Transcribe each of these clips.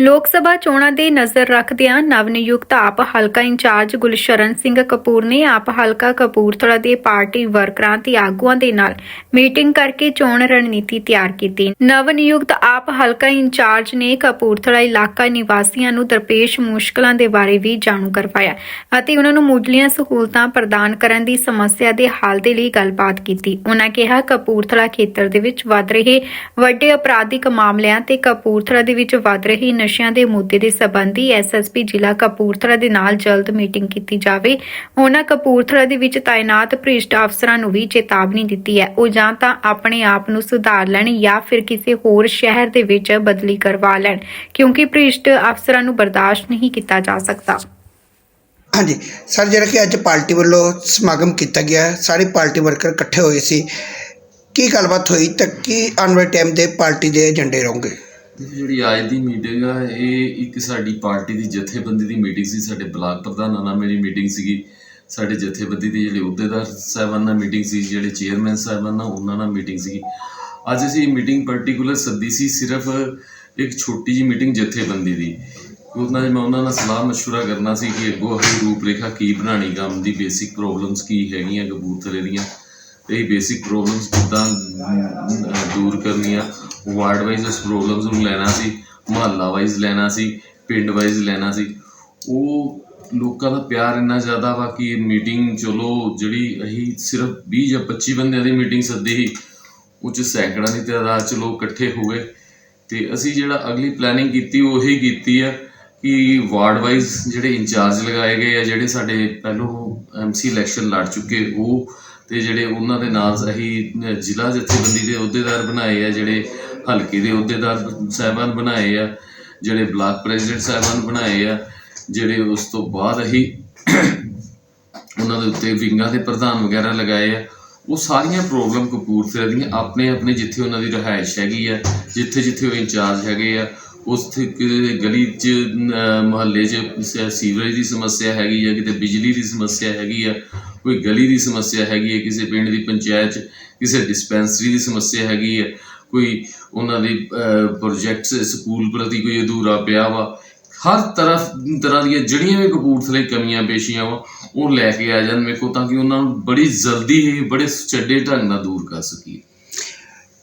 ਲੋਕ ਸਭਾ ਚੋਣਾਂ ਦੇ ਨਜ਼ਰ ਰੱਖਦਿਆਂ ਨਵ ਨਿਯੁਕਤ ਆਪ ਹਲਕਾ ਇੰਚਾਰਜ ਗੁਲਸ਼ਰਨ ਸਿੰਘ ਕਪੂਰ ਨੇ ਆਪ ਹਲਕਾ ਕਪੂਰਥਲਾ ਦੇ ਪਾਰਟੀ ਵਰਕਰਾਂ ਤੇ ਆਗੂਆਂ ਦੇ ਨਾਲ ਮੀਟਿੰਗ ਕਰਕੇ ਚੋਣ ਰਣਨੀਤੀ ਤਿਆਰ ਕੀਤੀ। ਨਵਨਿਯੁਕਤ ਆਪ ਹਲਕਾ ਇੰਚਾਰਜ ਨੇ ਕਪੂਰਥਲਾ ਇਲਾਕਾ ਨਿਵਾਸੀਆਂ ਨੂੰ ਦਰਪੇਸ਼ ਮੁਸ਼ਕਲਾਂ ਦੇ ਬਾਰੇ ਵੀ ਜਾਣੂ ਕਰਵਾਇਆ ਅਤੇ ਉਹਨਾਂ ਨੂੰ ਮੁੱਢਲੀਆਂ ਸਹੂਲਤਾਂ ਪ੍ਰਦਾਨ ਕਰਨ ਦੀ ਸਮੱਸਿਆ ਦੇ ਹੱਲ ਦੇ ਲਈ ਗੱਲਬਾਤ ਕੀਤੀ। ਉਹਨਾਂ ਕਿਹਾ, ਕਪੂਰਥਲਾ ਖੇਤਰ ਦੇ ਵਿੱਚ ਵੱਧ ਰਹੇ ਵੱਡੇ ਅਪਰਾਧਿਕ ਮਾਮਲਿਆਂ ਤੇ ਕਪੂਰਥਲਾ ਦੇ ਵਿੱਚ ਵੱਧ ਰਹੀ ਨਸ਼ਿਆਂ ਦੇ ਮੁੱਦੇ ਦੇ ਸੰਬੰਧੀ ਐਸਐਸਪੀ ਜ਼ਿਲ੍ਹਾ ਕਪੂਰਥਲਾ ਦੇ ਨਾਲ ਜਲਦ ਮੀਟਿੰਗ ਕੀਤੀ ਜਾਵੇ। ਉਹਨਾਂ ਕਪੂਰਥਲਾ ਦੇ ਵਿੱਚ ਤਾਇਨਾਤ ਭ੍ਰਿਸ਼ਟ ਅਫਸਰਾਂ ਨੂੰ ਵੀ ਚੇਤਾਵਨੀ ਦਿੱਤੀ ਹੈ। ਉਹ ਜਾਂ ਤਾਂ ਆਪਣੇ ਆਪ ਨੂੰ ਸੁਧਾਰ ਲੈਣ ਜਾਂ ਫਿਰ ਕਿਸੇ ਹੋਰ ਸ਼ਹਿਰ ਦੇ ਵਿੱਚ ਬਦਲੀ ਕਰਵਾ ਲੈਣ, ਕਿਉਂਕਿ ਭ੍ਰਿਸ਼ਟ ਅਫਸਰਾਂ ਨੂੰ ਬਰਦਾਸ਼ਤ ਨਹੀਂ ਕੀਤਾ ਜਾ ਸਕਦਾ। ਹਾਂਜੀ। ਸਰ, ਜਿਹੜਾ ਕਿ ਅੱਜ ਪਾਰਟੀ ਵੱਲੋਂ ਸਮਾਗਮ ਕੀਤਾ ਗਿਆ, ਸਾਰੇ ਪਾਰਟੀ ਵਰਕਰ ਇਕੱਠੇ ਹੋਏ ਸੀ। ਕੀ ਗੱਲਬਾਤ ਹੋਈ ਤੇ ਕੀ ਆਉਣ ਵਾਲੇ ਟਾਈਮ ਦੇ ਪਾਰਟੀ ਦੇ ਏਜੰਡੇ ਰਹੋਗੇ? ਜਿਹੜੀ ਅੱਜ ਦੀ ਮੀਟਿੰਗ ਆ ਇਹ ਇੱਕ ਸਾਡੀ ਪਾਰਟੀ ਦੀ ਜਥੇਬੰਦੀ ਦੀ ਮੀਟਿੰਗ ਸੀ ਸਾਡੇ ਬਲਾਕ ਪ੍ਰਧਾਨਾਂ ਨਾਲ ਮੇਰੀ ਮੀਟਿੰਗ ਸੀਗੀ ਸਾਡੇ ਜਥੇਬੰਦੀ ਦੇ ਜਿਹੜੇ ਅਹੁਦੇਦਾਰ ਸਾਹਿਬਾਨ ਨਾਲ ਮੀਟਿੰਗ ਸੀ ਜਿਹੜੇ ਚੇਅਰਮੈਨ ਸਾਹਿਬਾਨ ਨਾਲ ਉਹਨਾਂ ਨਾਲ ਮੀਟਿੰਗ ਸੀਗੀ ਅੱਜ ਅਸੀਂ ਮੀਟਿੰਗ ਪਾਰਟਿਕੂਲਰ ਸੱਦੀ ਸੀ ਸਿਰਫ ਇੱਕ ਛੋਟੀ ਜਿਹੀ ਮੀਟਿੰਗ ਜਥੇਬੰਦੀ ਦੀ ਉਹਨਾਂ ਦੇ ਮੈਂ ਉਹਨਾਂ ਨਾਲ ਸਲਾਹ مشورہ ਕਰਨਾ ਸੀ ਕਿ ਅੱਗੋਂ ਅਸੀਂ ਰੂਪਰੇਖਾ ਕੀ ਬਣਾਣੀ ਕੰਮ ਦੀ ਬੇਸਿਕ ਪ੍ਰੋਬਲਮਸ ਕੀ ਹੈਗੀਆਂ ਕਬੂਤਰੇ ਦੀਆਂ ਤੇ ਇਹ ਬੇਸਿਕ ਪ੍ਰੋਬਲਮਸ ਕਿੱਦਾਂ ਅਮ, ਦੂਰ ਕਰਨੀਆਂ ਵਾਰਡ ਵਾਈਜ਼ ਉਸ ਪ੍ਰੋਬਲਮਸ ਨੂੰ ਲੈਣਾ ਸੀ, ਮੁਹੱਲਾ ਵਾਈਜ਼ ਲੈਣਾ ਸੀ, ਪਿੰਡ ਵਾਈਜ਼ ਲੈਣਾ ਸੀ। ਉਹ ਲੋਕਾਂ ਦਾ ਪਿਆਰ ਇੰਨਾ ਜ਼ਿਆਦਾ ਵਾ ਕਿ ਮੀਟਿੰਗ ਚਲੋ ਜਿਹੜੀ ਅਸੀਂ ਸਿਰਫ 20 ਜਾਂ 25 ਬੰਦਿਆਂ ਦੀ ਮੀਟਿੰਗ ਸੱਦੀ ਸੀ, ਉਹ 'ਚ ਸੈਂਕੜਾਂ ਦੀ ਤਾਦਾਦ 'ਚ ਲੋਕ ਇਕੱਠੇ ਹੋ ਗਏ। ਤੇ ਅਸੀਂ ਜਿਹੜਾ ਅਗਲੀ ਪਲੈਨਿੰਗ ਕੀਤੀ, ਉਹ ਹੀ ਕੀਤੀ ਆ ਕਿ ਵਾਰਡ ਵਾਈਜ਼ ਜਿਹੜੇ ਇੰਚਾਰਜ ਲਗਾਏ ਗਏ ਆ, ਜਿਹੜੇ ਸਾਡੇ ਪਹਿਲੋਂ ਐਮਸੀ ਇਲੈਕਸ਼ਨ ਲੜ ਚੁੱਕੇ ਉਹ ਤੇ ਜਿਹੜੇ ਉਹਨਾਂ ਦੇ ਨਾਲ ਅਸੀਂ ਜ਼ਿਲ੍ਹਾ ਜਥੇਬੰਦੀ ਦੇ ਅਹੁਦੇਦਾਰ ਬਣਾਏ ਆ, ਜਿਹੜੇ ਹਲਕੇ ਦੇ ਅਹੁਦੇਦਾਰ ਸਾਹਿਬਾਨ ਬਣਾਏ ਆ, ਜਿਹੜੇ ਬਲਾਕ ਪ੍ਰੈਜ਼ੀਡੈਂਟ ਸਾਹਿਬਾਨ ਬਣਾਏ ਆ, ਜਿਹੜੇ ਉਸ ਤੋਂ ਬਾਅਦ ਅਸੀਂ ਉਹਨਾਂ ਦੇ ਉੱਤੇ ਵਿੰਗਾਂ ਦੇ ਪ੍ਰਧਾਨ ਵਗੈਰਾ ਲਗਾਏ ਆ, ਉਹ ਸਾਰੀਆਂ ਪ੍ਰੋਬਲਮ ਕਪੂਰਥਲੇ ਦੀਆਂ ਆਪਣੇ ਆਪਣੇ ਜਿੱਥੇ ਉਹਨਾਂ ਦੀ ਰਹਾਇਸ਼ ਹੈਗੀ ਆ, ਜਿੱਥੇ ਜਿੱਥੇ ਉਹ ਇੰਚਾਰਜ ਹੈਗੇ ਆ, ਉੱਥੇ ਕਿਤੇ ਗਲੀ 'ਚ ਮੁਹੱਲੇ 'ਚ ਸ- ਸੀਵਰੇਜ ਦੀ ਸਮੱਸਿਆ ਹੈਗੀ ਆ, ਕਿਤੇ ਬਿਜਲੀ ਦੀ ਸਮੱਸਿਆ ਹੈਗੀ ਆ, ਕੋਈ ਗਲੀ ਦੀ ਸਮੱਸਿਆ ਹੈਗੀ ਹੈ ਕਿਸੇ ਪਿੰਡ ਦੀ ਪੰਚਾਇਤ 'ਚ, ਕਿਸੇ ਡਿਸਪੈਂਸਰੀ ਦੀ ਸਮੱਸਿਆ ਹੈਗੀ ਆ ਕੋਈ ਉਹਨਾਂ ਦੀ ਪ੍ਰੋਜੈਕਟਸ ਸਕੂਲ ਪ੍ਰਤੀ ਕੋਈ ਅਧੂਰਾ ਪਿਆ ਵਾ। ਹਰ ਤਰਫ ਤਰ੍ਹਾਂ ਦੀਆਂ ਜਿਹੜੀਆਂ ਵੀ ਕਪੂਰਥਲੇ ਕਮੀਆਂ ਪੇਸ਼ੀਆਂ ਵਾ ਉਹ ਲੈ ਕੇ ਆ ਜਾਣ ਮੇਰੇ ਕੋਲ ਤਾਂ ਕਿ ਉਹਨਾਂ ਨੂੰ ਬੜੀ ਜਲਦੀ ਹੀ ਬੜੇ ਸੁਚੱਜੇ ਢੰਗ ਨਾਲ ਦੂਰ ਕਰ ਸਕੀਏ।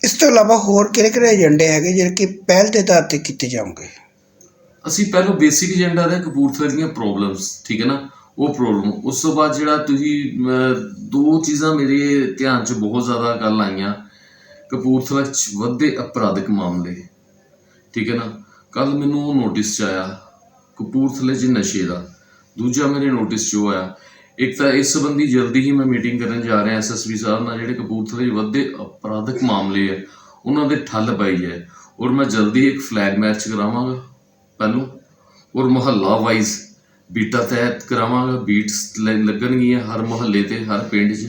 ਇਸ ਤੋਂ ਇਲਾਵਾ ਹੋਰ ਕਿਹੜੇ ਕਿਹੜੇ ਏਜੰਡੇ ਹੈਗੇ ਜਿਹੜੇ ਕਿ ਪਹਿਲ ਦੇ ਆਧਾਰ ਤੇ ਕੀਤੇ ਜਾਣਗੇ? ਅਸੀਂ ਪਹਿਲਾਂ ਬੇਸਿਕ ਏਜੰਡਾ ਦਾ ਕਪੂਰਥਲੇ ਦੀਆਂ ਪ੍ਰੋਬਲਮਸ ਠੀਕ ਹੈ ਨਾ? ਉਹ ਪ੍ਰੋਬਲਮ ਉਸ ਤੋਂ ਬਾਅਦ ਜਿਹੜਾ ਤੁਸੀਂ ਦੋ ਚੀਜ਼ਾਂ ਮੇਰੇ ਧਿਆਨ 'ਚ ਬਹੁਤ ਜ਼ਿਆਦਾ ਗੱਲ ਆਈਆਂ। ਕਪੂਰਥਲਾ 'ਚ ਵੱਧਦੇ ਅਪਰਾਧਿਕ ਮਾਮਲੇ। ਠੀਕ ਹੈ ਨਾ? ਕੱਲ ਮੈਨੂੰ ਉਹ ਨੋਟਿਸ 'ਚ ਆਇਆ, ਕਪੂਰਥਲੇ 'ਚ ਨਸ਼ੇ ਦਾ। ਦੂਜਾ ਮੇਰੇ ਨੋਟਿਸ 'ਚ ਉਹ ਆਇਆ। ਇੱਕ ਤਾਂ ਇਸ ਸੰਬੰਧੀ ਜਲਦੀ ਹੀ ਮੈਂ ਮੀਟਿੰਗ ਕਰਨ ਜਾ ਰਿਹਾ ਐਸਐਸਪੀ ਸਾਹਿਬ ਨਾਲ, ਜਿਹੜੇ ਕਪੂਰਥਲੇ 'ਚ ਵੱਧਦੇ ਅਪਰਾਧਿਕ ਮਾਮਲੇ ਆ, ਉਹਨਾਂ ਦੇ ਠੱਲ ਪਾਈ ਜਾਏ ਔਰ ਮੈਂ ਜਲਦੀ ਇੱਕ ਫਲੈਗ ਮੈਚ ਕਰਾਵਾਂਗਾ ਪਹਿਲੋਂ। ਔਰ ਮੁਹੱਲਾ ਵਾਈਜ਼ ਬੀਟਾ ਤਹਿਤ ਕਰਾਵਾਂਗਾ। ਬੀਟਸ ਲੱਗਣਗੀਆਂ ਹਰ ਮੁਹੱਲੇ ਤੇ, ਹਰ ਪਿੰਡ 'ਚ।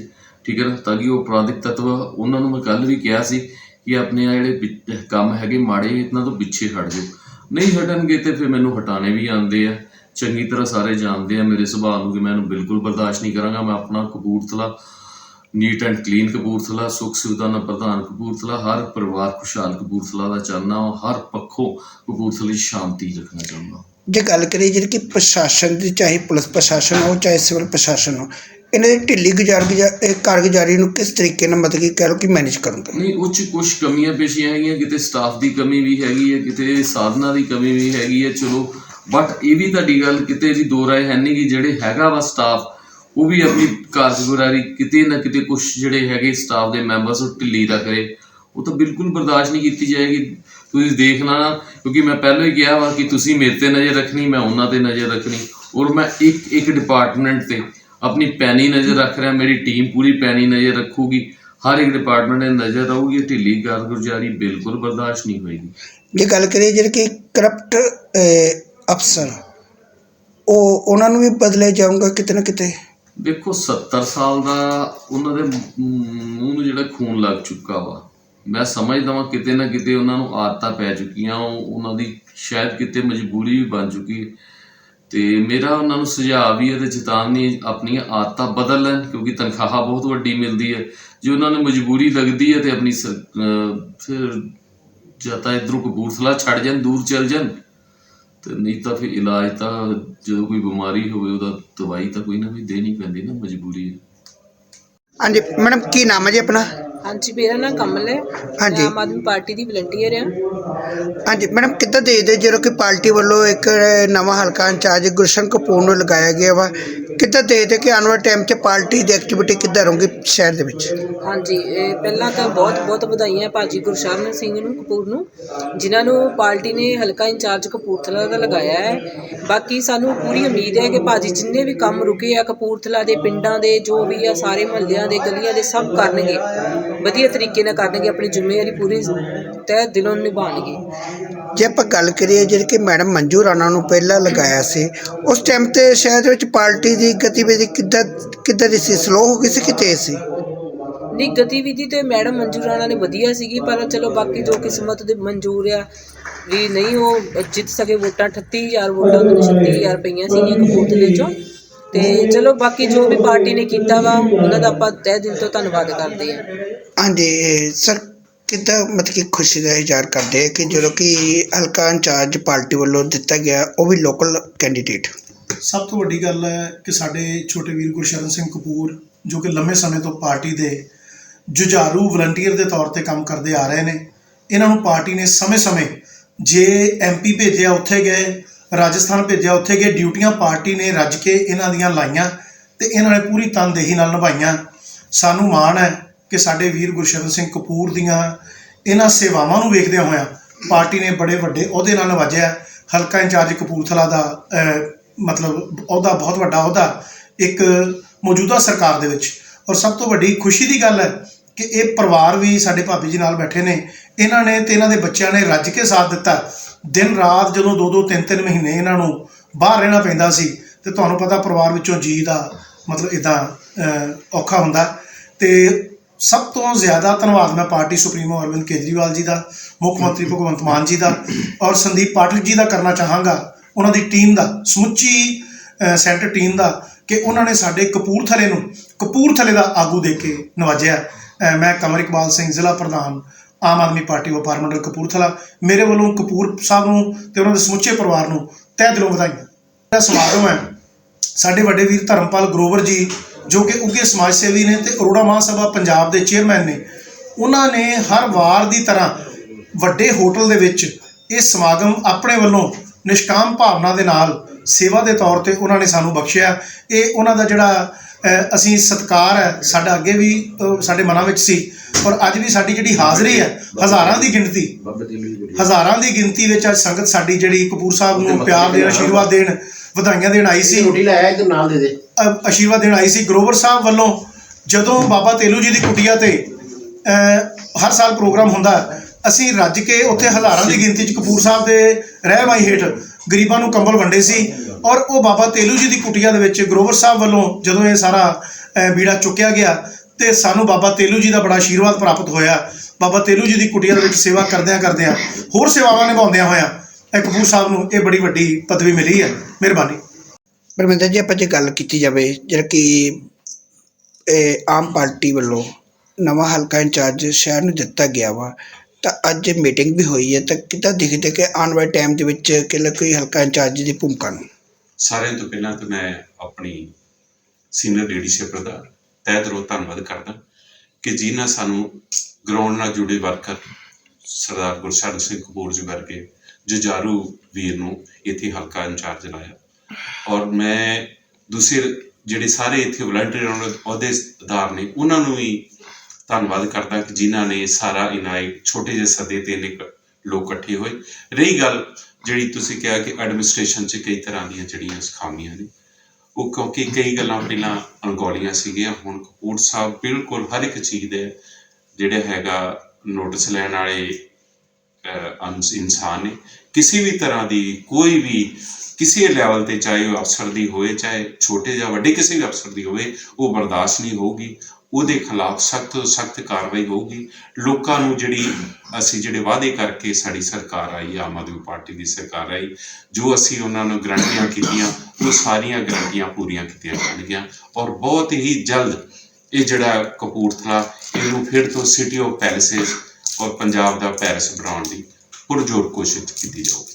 ਠੀਕ ਹੈ ਨਾ? ਤਾਂ ਕਿ ਉਹ ਅਪਰਾਧਿਕ ਤੱਤਵ, ਉਹਨਾਂ ਨੂੰ ਮੈਂ ਕੱਲ ਵੀ ਕਿਹਾ ਸੀ ਕਿ ਆਪਣੇ ਆ ਜਿਹੜੇ ਪਿ- ਕੰਮ ਹੈਗੇ ਮਾੜੇ, ਇਹਨਾਂ ਤੋਂ ਪਿੱਛੇ ਹਟ ਜਾਓ। ਨਹੀਂ ਹਟਣਗੇ ਤੇ ਫਿਰ ਮੈਨੂੰ ਹਟਾਣੇ ਵੀ ਆਉਂਦੇ ਆ। ਚੰਗੀ ਤਰ੍ਹਾਂ ਸਾਰੇ ਜਾਣਦੇ ਆ ਮੇਰੇ ਸੁਭਾਅ ਨੂੰ ਕਿ ਮੈਂ ਇਹਨੂੰ ਬਿਲਕੁਲ ਬਰਦਾਸ਼ਤ ਨਹੀਂ ਕਰਾਂਗਾ। ਮੈਂ ਆਪਣਾ Kapurthala neat and clean Kapurthala, ਸੁੱਖ ਸੁਵਿਧਾ ਨਾਲ ਪ੍ਰਧਾਨ ਕਪੂਰਥਲਾ, ਹਰ ਪਰਿਵਾਰ ਖੁਸ਼ਹਾਲ ਕਪੂਰਥਲਾ ਦਾ ਚਾਹੁੰਦਾ ਹਾਂ। ਹਰ ਪੱਖੋਂ ਕਪੂਰਥਲੇ 'ਚ ਸ਼ਾਂਤੀ ਰੱਖਣਾ ਚਾਹੁੰਦਾ ਜੇ ਗੱਲ ਕਰੀਏ ਜਿਹੜੀ ਕਿ ਪ੍ਰਸ਼ਾਸਨ ਦੀ, ਚਾਹੇ ਪੁਲਿਸ ਪ੍ਰਸ਼ਾਸਨ ਹੋ, ਚਾਹੇ ਸਿਵਲ ਪ੍ਰਸ਼ਾਸਨ ਹੋ ਇਹਨਾਂ ਦੀ ਢਿੱਲੀ ਗੁਜ਼ਾਰ ਕਾਰਗੁਜ਼ਾਰੀ ਨੂੰ ਕਿਸ ਤਰੀਕੇ ਨਾਲ ਮਤਲਬ ਕਿ ਕਹਿ ਲਓ ਕਿ ਮੈਨੇਜ ਕਰੋਗੇ ਨਹੀਂ ਉਹ 'ਚ ਕੁਝ ਕਮੀਆਂ ਪੇਸ਼ੀਆਂ ਹੈਗੀਆਂ, ਕਿਤੇ ਸਟਾਫ ਦੀ ਕਮੀ ਵੀ ਹੈਗੀ ਹੈ, ਕਿਤੇ ਸਾਧਨਾਂ ਦੀ ਕਮੀ ਵੀ ਹੈਗੀ ਹੈ, ਚਲੋ। ਬਟ ਇਹ ਵੀ ਤੁਹਾਡੀ ਗੱਲ ਕਿਤੇ ਵੀ ਦੋ ਰਾਏ ਹੈ ਨਹੀਂ ਕਿ ਜਿਹੜੇ ਹੈਗਾ ਵਾ ਸਟਾਫ ਉਹ ਵੀ ਆਪਣੀ ਕਾਰਜਗੁਜ਼ਾਰੀ ਕਿਤੇ ਨਾ ਕਿਤੇ ਕੁਝ ਜਿਹੜੇ ਹੈਗੇ ਸਟਾਫ ਦੇ ਮੈਂਬਰਸ ਉਹ ਢਿੱਲੀ ਦਾ ਕਰੇ। ਉਹ ਤਾਂ ਬਿਲਕੁਲ ਬਰਦਾਸ਼ਤ ਨਹੀਂ ਕੀਤੀ ਜਾਏਗੀ। ਤੁਸੀਂ ਦੇਖਣਾ ਨਾ ਕਿਉਂਕਿ ਮੈਂ ਪਹਿਲਾਂ ਹੀ ਕਿਹਾ ਵਾ ਕਿ ਤੁਸੀਂ ਮੇਰੇ ਤੇ ਨਜ਼ਰ ਰੱਖਣੀ, ਮੈਂ ਉਹਨਾਂ ਤੇ ਨਜ਼ਰ ਰੱਖਣੀ। ਔਰ ਮੈਂ ਇੱਕ ਇੱਕ ਡਿਪਾਰਟਮੈਂਟ ਤੇ ਆਪਣੀ ਪੈਣੀ ਨਜ਼ਰ ਰੱਖ ਰਿਹਾ ਮੇਰੀ ਟੀਮ ਪੂਰੀ ਪੈਣੀ ਨਜ਼ਰ ਰੱਖੂਗੀ। ਹਰ ਇੱਕ ਡਿਪਾਰਟਮੈਂਟ ਨੇ ਨਜ਼ਰ ਰਹੂਗੀ ਢਿੱਲੀ ਕਾਰਗੁਜ਼ਾਰੀ ਬਿਲਕੁਲ ਬਰਦਾਸ਼ਤ ਨਹੀਂ ਹੋਏਗੀ। ਜੇ ਗੱਲ ਕਰੀਏ ਜਿਹੜੇ ਕਿ ਕਰਪਟ ਅਫਸਰ ਉਹ ਉਹਨਾਂ ਨੂੰ ਵੀ ਬਦਲੇ ਜਾਊਗਾ ਕਿਤੇ ਨਾ ਕਿਤੇ? ਦੇਖੋ 70 ਸਾਲ ਦਾ ਉਹਨਾਂ ਦੇ ਮੂੰਹ ਨੂੰ ਜਿਹੜਾ ਖੂਨ ਲੱਗ ਚੁੱਕਾ ਵਾ। ਮੈਂ ਸਮਝਦਾ ਵਾਂ ਕਿਤੇ ਨਾ ਕਿਤੇ ਉਹਨਾਂ ਨੂੰ ਆਦਤਾਂ ਪੈ ਚੁੱਕੀਆਂ ਉਹ- ਉਹਨਾਂ ਦੀ ਸ਼ਾਇਦ ਕਿਤੇ ਮਜਬੂਰੀ ਵੀ ਬਣ ਚੁੱਕੀ ਹੈ। ਤੇ ਮੇਰਾ ਉਹਨਾਂ ਨੂੰ ਸੁਝਾਅ ਵੀ ਹੈ ਤੇ ਚੇਤਾਵਨੀ ਆਪਣੀਆਂ ਆਦਤਾਂ ਬਦਲ ਲੈਣ, ਕਿਉਂਕਿ ਤਨਖਾਹ ਬਹੁਤ ਵੱਡੀ ਮਿਲਦੀ ਹੈ। ਜੇ ਉਹਨਾਂ ਨੂੰ ਮਜਬੂਰੀ ਲੱਗਦੀ ਹੈ ਤੇ ਆਪਣੀ ਫਿਰ ਜਾਂ ਇਧਰੋਂ ਕਪੂਰਥਲਾ ਛੱਡ ਜਾਣ, ਦੂਰ ਚਲ ਜਾਣ, ਤੇ ਨਹੀਂ ਤਾਂ ਫਿਰ ਇਲਾਜ ਤਾਂ ਜਦੋਂ ਕੋਈ ਬਿਮਾਰੀ ਹੋਵੇ ਉਹਦਾ ਦਵਾਈ ਤਾਂ ਕੋਈ ਨਾ ਕੋਈ ਦੇਣੀ ਪੈਂਦੀ ਨਾ ਮਜਬੂਰੀ। ਹੈ ਹਾਂਜੀ, ਮੈਡਮ, ਕੀ ਨਾਮ ਹੈ ਜੀ ਆਪਣਾ? ਹਾਂਜੀ ਮੇਰਾ ਨਾਮ ਕਮਲ ਹੈ। ਹਾਂਜੀ। ਮੈਂ ਆਮ ਆਦਮੀ ਪਾਰਟੀ ਦੀ ਵਲੰਟੀਅਰ ਹਾਂ। ਹਾਂਜੀ ਮੈਡਮ ਕਿੱਦਾਂ ਦੇਖਦੇ ਜਦੋਂ ਕਿ ਪਾਰਟੀ ਵੱਲੋਂ ਇੱਕ ਨਵਾਂ ਹਲਕਾ ਇੰਚਾਰਜ ਗੁਰਸ਼ਨ ਕਪੂਰ ਨੂੰ ਲਗਾਇਆ ਗਿਆ ਵਾ? ਕਿੱਦਾਂ ਦੇਖਦੇ ਕਿ ਆਉਣ ਵਾਲੇ ਟਾਈਮ 'ਚ ਪਾਰਟੀ ਦੀ ਐਕਟੀਵਿਟੀ ਕਿੱਦਾਂ ਰਹੂਗੀ ਸ਼ਹਿਰ ਦੇ ਵਿੱਚ? ਹਾਂਜੀ, ਇਹ ਪਹਿਲਾਂ ਤਾਂ ਬਹੁਤ ਬਹੁਤ ਵਧਾਈਆਂ ਭਾਜੀ ਗੁਰਸ਼ਰਨ ਸਿੰਘ ਨੂੰ, ਕਪੂਰ ਨੂੰ, ਜਿਨ੍ਹਾਂ ਨੂੰ ਪਾਰਟੀ ਨੇ ਹਲਕਾ ਇੰਚਾਰਜ ਕਪੂਰਥਲਾ ਦਾ ਲਗਾਇਆ ਹੈ। ਬਾਕੀ ਸਾਨੂੰ ਪੂਰੀ ਉਮੀਦ ਹੈ ਕਿ ਭਾਜੀ ਜਿੰਨੇ ਵੀ ਕੰਮ ਰੁਕੇ ਆ ਕਪੂਰਥਲਾ ਦੇ ਪਿੰਡਾਂ ਦੇ, ਜੋ ਵੀ ਆ ਸਾਰੇ ਮਹੱਲਿਆਂ ਦੇ, ਗਲੀਆਂ ਦੇ ਸਭ ਕਰਨਗੇ। ਵਧੀਆ ਤਰੀਕੇ ਨਾਲ ਕਰਨਗੇ, ਆਪਣੀ ਜ਼ਿੰਮੇਵਾਰੀ ਪੂਰੀ ਤਹਿ ਦਿਲੋਂ ਨਿਭਾਉਣਗੇ। ਜੇ ਆਪਾਂ ਗੱਲ ਕਰੀਏ ਜਿਹੜੀ ਕਿ ਮੈਡਮ ਮੰਜੂ ਰਾਣਾ ਨੂੰ ਪਹਿਲਾਂ ਲਗਾਇਆ ਸੀ ਉਸ ਟਾਈਮ ਤੇ ਸ਼ਹਿਰ ਵਿੱਚ ਪਾਰਟੀ ਦੀ ਗਤੀਵਿਧੀ ਕਿੱਦਾਂ ਕਿੱਦਾਂ ਦੀ ਸੀ? ਸਲੋ ਹੋ ਗਈ ਸੀ ਕਿ ਤੇਜ਼ ਸੀ? ਨਹੀਂ ਗਤੀਵਿਧੀ ਤੇ ਮੈਡਮ ਮੰਜੂ ਰਾਣਾ ਨੇ ਵਧੀਆ ਸੀਗੀ ਪਰ ਚਲੋ ਬਾਕੀ ਜੋ ਕਿਸਮਤ ਦੇ ਮਨਜ਼ੂਰ ਆ ਵੀ ਨਹੀਂ ਉਹ ਜਿੱਤ ਸਕੇ ਵੋਟਾਂ 38000 ਵੋਟਾਂ ਉਹਨਾਂ ਨੂੰ 36000 ਪਈਆਂ ਸੀਗੀਆਂ ਕਪੂਰਥਲੇ ਚੋਂ ਤੇ ਚਲੋ ਬਾਕੀ ਜੋ ਵੀ ਪਾਰਟੀ ਨੇ ਕੀਤਾ ਵਾ ਉਹਨਾਂ ਦਾ ਆਪਾਂ ਤਹਿ ਦਿਲ ਤੋਂ ਧੰਨਵਾਦ ਕਰਦੇ ਹਾਂ। ਹਾਂਜੀ ਸਰ ਕਿੱਦਾਂ ਮਤਲਬ ਕਿ ਖੁਸ਼ੀ ਦਾ ਇਜ਼ਹਾਰ ਕਰਦੇ ਆ ਕਿ ਜਦੋਂ ਕਿ ਹਲਕਾ ਇੰਚਾਰਜ ਪਾਰਟੀ ਵੱਲੋਂ ਦਿੱਤਾ ਗਿਆ, ਉਹ ਵੀ ਲੋਕਲ ਕੈਂਡੀਡੇਟ ਸਭ ਤੋਂ ਵੱਡੀ ਗੱਲ ਹੈ ਕਿ ਸਾਡੇ ਛੋਟੇ ਵੀਰ ਗੁਰਸ਼ਰਨ ਸਿੰਘ ਕਪੂਰ, ਜੋ ਕਿ ਲੰਮੇ ਸਮੇਂ ਤੋਂ ਪਾਰਟੀ ਦੇ ਜੁਝਾਰੂ ਵਲੰਟੀਅਰ ਦੇ ਤੌਰ ਤੇ ਕੰਮ ਕਰਦੇ ਆ ਰਹੇ ਨੇ, ਇਹਨਾਂ ਨੂੰ ਪਾਰਟੀ ਨੇ ਸਮੇਂ-ਸਮੇਂ ਜੇ ਐਮਪੀ ਭੇਜਿਆ ਉੱਥੇ ਗਏ, ਰਾਜਸਥਾਨ ਭੇਜਿਆ ਉੱਥੇ ਗਏ, ਡਿਊਟੀਆਂ ਪਾਰਟੀ ਨੇ ਰੱਜ ਕੇ ਇਹਨਾਂ ਦੀਆਂ ਲਾਈਆਂ ਤੇ ਇਹਨਾਂ ਨੇ ਪੂਰੀ ਤਨਦੇਹੀ ਨਾਲ ਨਿਭਾਈਆਂ। ਸਾਨੂੰ ਮਾਣ ਹੈ ਕਿ ਸਾਡੇ ਵੀਰ ਗੁਰਸ਼ਰਨ ਸਿੰਘ ਕਪੂਰ ਦੀਆਂ ਇਹਨਾਂ ਸੇਵਾਵਾਂ ਨੂੰ ਵੇਖਦਿਆਂ ਹੋਇਆਂ ਪਾਰਟੀ ਨੇ ਬੜੇ ਵੱਡੇ ਅਹੁਦੇ ਨਾਲ ਨਵਾਜਿਆ। ਹਲਕਾ ਇੰਚਾਰਜ ਕਪੂਰਥਲਾ ਦਾ ਮਤਲਬ ਅਹੁਦਾ, ਬਹੁਤ ਵੱਡਾ ਅਹੁਦਾ ਇੱਕ ਮੌਜੂਦਾ ਸਰਕਾਰ ਦੇ ਵਿੱਚ। ਔਰ ਸਭ ਤੋਂ ਵੱਡੀ ਖੁਸ਼ੀ ਦੀ ਗੱਲ ਹੈ ਕਿ ਇਹ ਪਰਿਵਾਰ ਵੀ ਸਾਡੇ ਭਾਬੀ ਜੀ ਨਾਲ ਬੈਠੇ ਨੇ। ਇਹਨਾਂ ਨੇ ਤੇ ਇਹਨਾਂ ਦੇ ਬੱਚਿਆਂ ਨੇ ਰੱਜ ਕੇ ਸਾਥ ਦਿੱਤਾ। ਦਿਨ ਰਾਤ ਜਦੋਂ ਦੋ ਦੋ ਤਿੰਨ ਤਿੰਨ ਮਹੀਨੇ ਇਹਨਾਂ ਨੂੰ ਬਾਹਰ ਰਹਿਣਾ ਪੈਂਦਾ ਸੀ, ਤੇ ਤੁਹਾਨੂੰ ਪਤਾ ਪਰਿਵਾਰ ਵਿੱਚੋਂ ਜੀ ਦਾ ਮਤਲਬ ਇਦਾਂ ਔਖਾ ਹੁੰਦਾ। ਤੇ ਸਭ ਤੋਂ ਜ਼ਿਆਦਾ ਧੰਨਵਾਦ ਮੈਂ ਪਾਰਟੀ ਸੁਪਰੀਮੋ ਅਰਵਿੰਦ ਕੇਜਰੀਵਾਲ ਜੀ ਦਾ, ਮੁੱਖ ਮੰਤਰੀ ਭਗਵੰਤ ਮਾਨ ਜੀ ਦਾ ਔਰ ਸੰਦੀਪ ਪਾਠਕ ਜੀ ਦਾ ਕਰਨਾ ਚਾਹਾਂਗਾ, ਉਹਨਾਂ ਦੀ ਟੀਮ ਦਾ, ਸਮੁੱਚੀ ਸੈਂਟਰ ਟੀਮ ਦਾ ਕਿ ਉਹਨਾਂ ਨੇ ਸਾਡੇ ਕਪੂਰਥਲੇ ਨੂੰ ਕਪੂਰਥਲੇ ਦਾ ਆਗੂ ਦੇ ਕੇ ਨਵਾਜਿਆ। ਮੈਂ ਕਮਰ ਇਕਬਾਲ ਸਿੰਘ, ਜ਼ਿਲ੍ਹਾ ਪ੍ਰਧਾਨ, ਆਮ ਆਦਮੀ ਪਾਰਟੀ ਵਪਾਰ ਮੰਡਲ ਕਪੂਰਥਲਾ। ਮੇਰੇ ਵੱਲੋਂ ਕਪੂਰ ਸਾਹਿਬ ਨੂੰ ਤੇ ਉਹਨਾਂ ਦੇ ਸਮੁੱਚੇ ਪਰਿਵਾਰ ਨੂੰ ਤਹਿ ਦਿਲੋਂ ਵਧਾਈਆਂ। ਜਿਹੜਾ ਸਮਾਗਮ ਹੈ, ਸਾਡੇ ਵੱਡੇ ਵੀਰ ਧਰਮਪਾਲ ਗਰੋਵਰ ਜੀ ਜੋ ਕਿ ਉੱਗੇ ਸਮਾਜ ਸੇਵੀ ਨੇ ਤੇ ਅਰੋੜਾ ਮਹਾਸਭਾ ਪੰਜਾਬ ਦੇ ਚੇਅਰਮੈਨ ਨੇ ਉਹਨਾਂ ਨੇ ਹਰ ਵਾਰ ਦੀ ਤਰ੍ਹਾਂ ਵੱਡੇ ਹੋਟਲ ਦੇ ਵਿੱਚ ਇਹ ਸਮਾਗਮ ਆਪਣੇ ਵੱਲੋਂ ਨਿਸ਼ਕਾਮ ਭਾਵਨਾ ਦੇ ਨਾਲ ਸੇਵਾ ਦੇ ਤੌਰ ਤੇ ਉਹਨਾਂ ਨੇ ਸਾਨੂੰ ਬਖਸ਼ਿਆ। ਇਹ ਉਹਨਾਂ ਦਾ ਜਿਹੜਾ ਅਸੀਂ ਸਤਿਕਾਰ ਹੈ ਸਾਡਾ ਅੱਗੇ ਵੀ ਸਾਡੇ ਮਨਾਂ ਵਿੱਚ ਸੀ ਔਰ ਅੱਜ ਵੀ ਸਾਡੀ ਜਿਹੜੀ ਹਾਜ਼ਰੀ ਹੈ ਹਜ਼ਾਰਾਂ ਦੀ ਗਿਣਤੀ ਹਜ਼ਾਰਾਂ ਦੀ ਗਿਣਤੀ ਵਿੱਚ ਅੱਜ ਸੰਗਤ ਸਾਡੀ ਜਿਹੜੀ ਕਪੂਰ ਸਾਹਿਬ ਨੂੰ ਪਿਆਰ ਦੇਣ ਆਸ਼ੀਰਵਾਦ ਦੇਣ ਵਧਾਈਆਂ ਦੇਣ ਆਈ ਸੀ। ਰੋਟੀ ਲੈ ਆਇਆ ਤੇ ਨਾਲ ਦੇ ਦੇ। ਆਸ਼ੀਰਵਾਦ ਦੇਣ ਆਈ ਸੀ ਗਰੋਵਰ ਸਾਹਿਬ ਵੱਲੋਂ, ਜਦੋਂ ਬਾਬਾ ਤੇਲੂ ਜੀ ਦੀ ਕੁਟੀਆ ਤੇ ਹਰ ਸਾਲ ਪ੍ਰੋਗਰਾਮ ਹੁੰਦਾ, ਅਸੀਂ ਰੱਜ ਕੇ ਉੱਥੇ ਹਜ਼ਾਰਾਂ ਦੀ ਗਿਣਤੀ 'ਚ ਕਪੂਰ ਸਾਹਿਬ ਦੇ ਰਹਿਮਾਈ ਹੇਠ ਗਰੀਬਾਂ ਨੂੰ ਕੰਬਲ ਵੰਡੇ ਸੀ ਔਰ ਉਹ ਬਾਬਾ ਤੇਲੂ ਜੀ ਦੀ ਕੁਟੀਆ ਦੇ ਵਿੱਚ ਗਰੋਵਰ ਸਾਹਿਬ ਵੱਲੋਂ ਜਦੋਂ ਇਹ ਸਾਰਾ ਬੀੜਾ ਚੁੱਕਿਆ ਗਿਆ ਤੇ ਸਾਨੂੰ ਬਾਬਾ ਤੇਲੂ ਜੀ ਦਾ ਬੜਾ ਆਸ਼ੀਰਵਾਦ ਪ੍ਰਾਪਤ ਹੋਇਆ। ਬਾਬਾ ਤੇਲੂ ਜੀ ਦੀ ਕੁਟੀਆ ਦੇ ਵਿੱਚ ਸੇਵਾ ਕਰਦਿਆਂ ਕਰਦਿਆਂ ਹੋਰ ਸੇਵਾਵਾਂ ਨਿਭਾਉਂਦਿਆਂ ਹੋਇਆਂ, ਇਹ ਕਪੂਰ ਸਾਹਿਬ ਨੂੰ ਇਹ ਬੜੀ ਵੱਡੀ ਪਦਵੀ ਮਿਲੀ ਹੈ। ਮਿਹਰਬਾਨੀ। ਪਰਮਿੰਦਰ ਜੀ, ਆਪਾਂ ਜੇ ਗੱਲ ਕੀਤੀ ਜਾਵੇ, ਜਿਹੜਾ ਕਿ ਇਹ ਆਮ ਪਾਰਟੀ ਵੱਲੋਂ ਨਵਾਂ ਹਲਕਾ ਇੰਚਾਰਜ ਸ਼ਹਿਰ ਨੂੰ ਦਿੱਤਾ ਗਿਆ ਵਾ, ਤਾਂ ਅੱਜ ਮੀਟਿੰਗ ਵੀ ਹੋਈ ਹੈ, ਤਾਂ ਕਿੱਦਾਂ ਦਿਖਦੇ ਕਿ ਆਉਣ ਵਾਲੇ ਟਾਈਮ ਦੇ ਵਿੱਚ ਕਿਹੜਾ ਕੋਈ ਹਲਕਾ ਇੰਚਾਰਜ ਦੀ ਭੂਮਿਕਾ ਨੂੰ? ਸਾਰਿਆਂ ਤੋਂ ਪਹਿਲਾਂ ਤਾਂ ਮੈਂ ਆਪਣੀ ਸੀਨੀਅਰ ਲੀਡਰਸ਼ਿਪ ਦਾ ਤਹਿ ਦਿਲੋਂ ਧੰਨਵਾਦ ਕਰਦਾ ਕਿ ਜਿਨ੍ਹਾਂ ਸਾਨੂੰ ਗਰਾਊਂਡ ਨਾਲ ਜੁੜੇ ਵਰਕਰ ਸਰਦਾਰ ਗੁਰਸ਼ਰਨ ਸਿੰਘ ਕਪੂਰ ਜੀ ਵਰਗੇ ਜੁਝਾਰੂ ਵੀਰ ਨੂੰ ਇੱਥੇ ਹਲਕਾ ਇੰਚਾਰਜ ਲਾਇਆ। ਔਰ ਮੈਂ ਦੂਸਰੇ ਜਿਹੜੇ ਸਾਰੇ ਇੱਥੇ ਵਲੰਟੀਅਰ ਅਹੁਦੇਦਾਰ ਨੇ, ਉਹਨਾਂ ਨੂੰ ਵੀ ਧੰਨਵਾਦ ਕਰਦਾ ਕਿ ਜਿਨ੍ਹਾਂ ਨੇ ਸਾਰਾ ਇਨਾਇਤ ਛੋਟੇ ਜਿਹੇ ਸੱਦੇ ਤੇ ਇੰਨੇ ਲੋਕ ਇਕੱਠੇ ਹੋਏ। ਰਹੀ ਗੱਲ ਜਿਹੜੀ ਤੁਸੀਂ ਕਿਹਾ ਕਿ ਐਡਮਿਨਿਸਟ੍ਰੇਸ਼ਨ 'ਚ ਕਈ ਤਰ੍ਹਾਂ ਦੀਆਂ ਜਿਹੜੀਆਂ ਖਾਮੀਆਂ ਨੇ, ਉਹ ਕਿਉਂਕਿ ਕਈ ਗੱਲਾਂ ਪਹਿਲਾਂ ਅਣਗੌਲੀਆਂ ਸੀਗੀਆਂ, ਹੁਣ ਕਪੂਰ ਸਾਹਿਬ ਬਿਲਕੁਲ ਹਰ ਇੱਕ ਚੀਜ਼ ਦੇ ਜਿਹੜਾ ਹੈਗਾ ਨੋਟਿਸ ਲੈਣ ਵਾਲੇ ਅਹ, ਅਨਸ- ਇਨਸਾਨ ਨੇ। ਕਿਸੇ ਵੀ ਤਰ੍ਹਾਂ ਦੀ ਕੋਈ ਵੀ ਕਿਸੇ ਲੈਵਲ ਤੇ ਚਾਹੇ ਉਹ ਅਫਸਰ ਦੀ ਹੋਵੇ ਚਾਹੇ ਛੋਟੇ ਜਾਂ ਵੱਡੇ ਕਿਸੇ ਵੀ ਅਫਸਰ ਦੀ ਹੋਵੇ ਉਹ ਬਰਦਾਸ਼ਤ ਨਹੀਂ ਹੋਊਗੀ। ਉਹਦੇ ਖਿਲਾਫ ਸਖਤ ਤੋਂ ਸਖਤ ਕਾਰਵਾਈ ਹੋਊਗੀ। ਲੋਕਾਂ ਨੂੰ ਜਿਹੜੀ ਅਸੀਂ ਜਿਹੜੇ ਵਾਅਦੇ ਕਰਕੇ ਸਾਡੀ ਸਰਕਾਰ ਆਈ ਆਮ ਆਦਮੀ ਪਾਰਟੀ ਦੀ ਸਰਕਾਰ ਆਈ ਜੋ ਅਸੀਂ ਉਹਨਾਂ ਨੂੰ ਗਰੰਟੀਆਂ ਕੀਤੀਆਂ ਉਹ ਸਾਰੀਆਂ ਗਰੰਟੀਆਂ ਪੂਰੀਆਂ ਕੀਤੀਆਂ ਜਾਣਗੀਆਂ। ਔਰ ਬਹੁਤ ਹੀ ਜਲਦ ਇਹ ਜਿਹੜਾ ਕਪੂਰਥਲਾ ਇਹਨੂੰ ਫਿਰ ਤੋਂ ਸਿਟੀ ਆਫ ਪੈਲੇਸਿਸ ਔਰ ਪੰਜਾਬ ਦਾ ਪੈਰਿਸ ਬਣਾਉਣ ਦੀ ਪੁਰਜੋਰ ਕੋਸ਼ਿਸ਼ ਕੀਤੀ ਜਾਊਗੀ